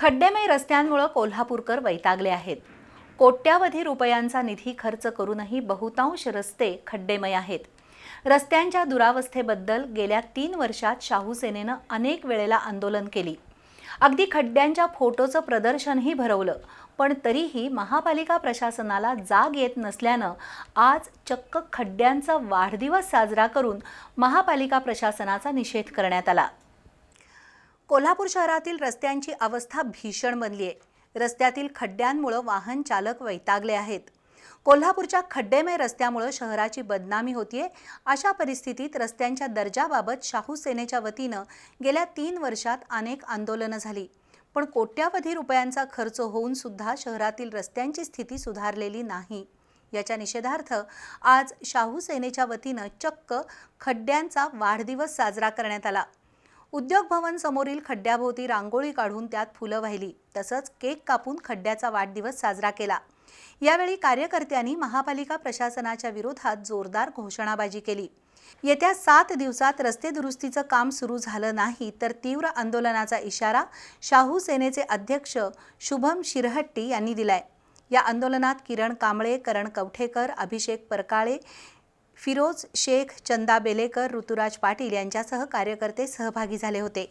खड्डेमय रस्त्यांमुळं कोल्हापूरकर वैतागले आहेत. कोट्यावधी रुपयांचा निधी खर्च करूनही बहुतांश रस्ते खड्डेमय आहेत. रस्त्यांच्या दुरावस्थेबद्दल गेल्या तीन वर्षात शाहू सेनेनं अनेक वेळेला आंदोलन केली. अगदी खड्ड्यांच्या फोटोचं प्रदर्शनही भरवलं पण तरीही महापालिका प्रशासनाला जाग येत नसल्यानं आज चक्क खड्ड्यांचा वाढदिवस साजरा करून महापालिका प्रशासनाचा निषेध करण्यात आला. कोल्हापूर शहरातील रस्त्यांची अवस्था भीषण बनली आहे. रस्त्यातील खड्ड्यांमुळं वाहन चालक वैतागले आहेत. कोल्हापूरच्या खड्डेमय रस्त्यामुळं शहराची बदनामी होतीये. अशा परिस्थितीत रस्त्यांच्या दर्जाबाबत शाहू सेनेच्या वतीनं गेल्या तीन वर्षात अनेक आंदोलनं झाली. पण कोट्यावधी रुपयांचा खर्च होऊन सुद्धा शहरातील रस्त्यांची स्थिती सुधारलेली नाही. याच्या निषेधार्थ आज शाहू सेनेच्या वतीनं चक्क खड्ड्यांचा वाढदिवस साजरा करण्यात आला. उद्योग भवन समोरील खड्ड्याभोवती रांगोळी काढून त्यात फुलं वाहिली. तसंच केक कापून खड्ड्याचा वाढदिवस साजरा केला. यावेळी कार्यकर्त्यांनी महापालिका प्रशासनाच्या विरोधात जोरदार घोषणाबाजी केली. येत्या सात दिवसात रस्ते दुरुस्तीचं काम सुरू झालं नाही तर तीव्र आंदोलनाचा इशारा शाहू सेनेचे अध्यक्ष शुभम शिरहट्टी यांनी दिलाय. या आंदोलनात किरण कांबळे करण कवठेकर अभिषेक परकाळे फिरोज शेख चंदा बेलेकर ऋतुराज पाटील यांच्यासह कार्यकर्ते सहभागी झाले होते.